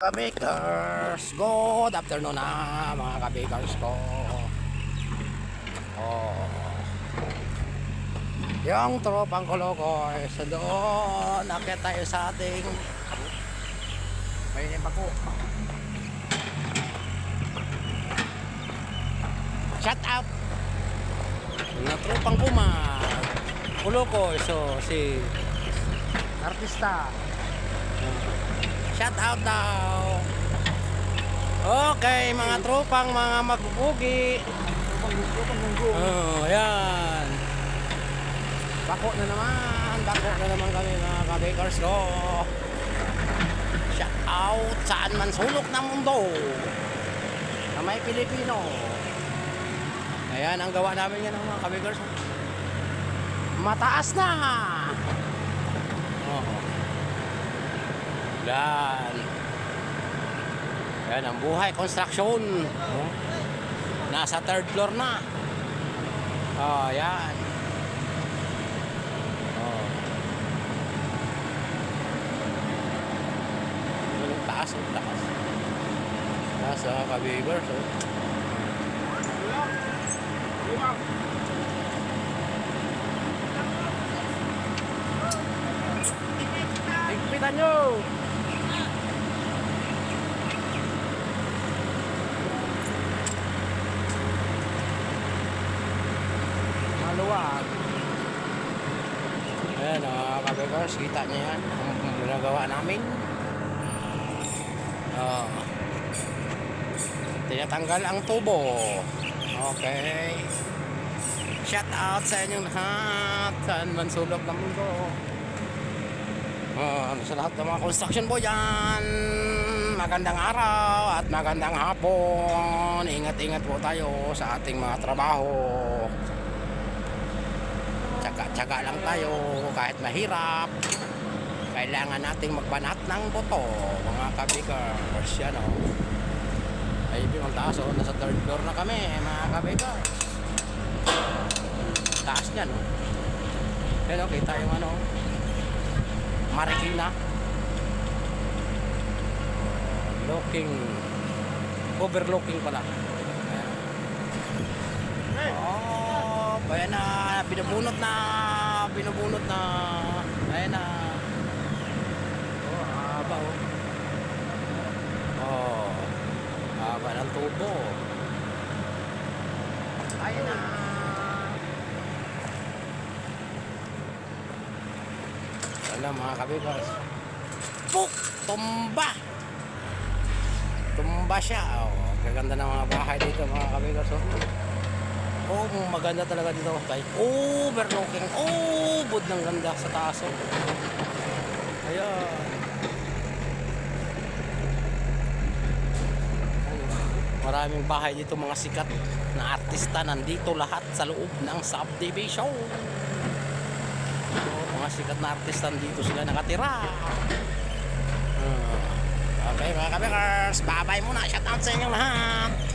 Kabikers, good afternoon na mga kabikers ko. Oh. Yung tropang kolokoy, sa doon, akit tayo sa ating may pa ko. Shout out! Na tropang kumag. Kolokoy, so si artista. Shout out daw. Okay, mga tropang mga magbubugi. Oh, ayan. Bako na naman. Bako na naman kami mga kabakers ko. Shout out saan man sulok ng mundo. Na may Pilipino. Ayan ang gawa namin yan mga kabakers. Mataas na. Oh. Yan. Yan ang buhay, construction. Oh. Nasa third floor na. Oh, yan. Oh. Yung taas, yung taas. Nasa kabibers, oh. Higpitan nyo! Maluwag. Ayan, mga kabekers, kita niya yan. Ang ginagawa namin. Oh. Tinatanggal ang tubo. Okay. Shout out sa inyong lahat. Saan man sulok ng mundo. Oh, sa lahat ng mga construction po dyan. Magandang araw at magandang hapon. Ingat-ingat po tayo sa ating mga trabaho tsaga-tsaga lang tayo kahit mahirap. Kailangan nating magbanat ng boto mga kabikers yan o ay yung taas o nasa third floor na kami mga kabikers taas niyan o yan o kita yung ano Marikina looking overlooking pala. Ayan. Oh, ayan na, binubunot na, binubunot na. Ayan na. Oh, haba oh. Oh, haba ng tubo. Ayan na. Alam mga kabibas. Puk! Tumba! Tumba siya. Oh, gaganda ng mga bahay dito mga kabibas. Oh. Oh, maganda talaga dito kay overlooking. Oh, bud ng ganda sa taas. Oh. Ayan. Maraming bahay dito mga sikat na artista nandito lahat sa loob ng subdivision. Oh, mga sikat na artista dito sila nakatira. Ah. Okay mga kabikers, bye-bye muna. Shout out sa inyong lahat.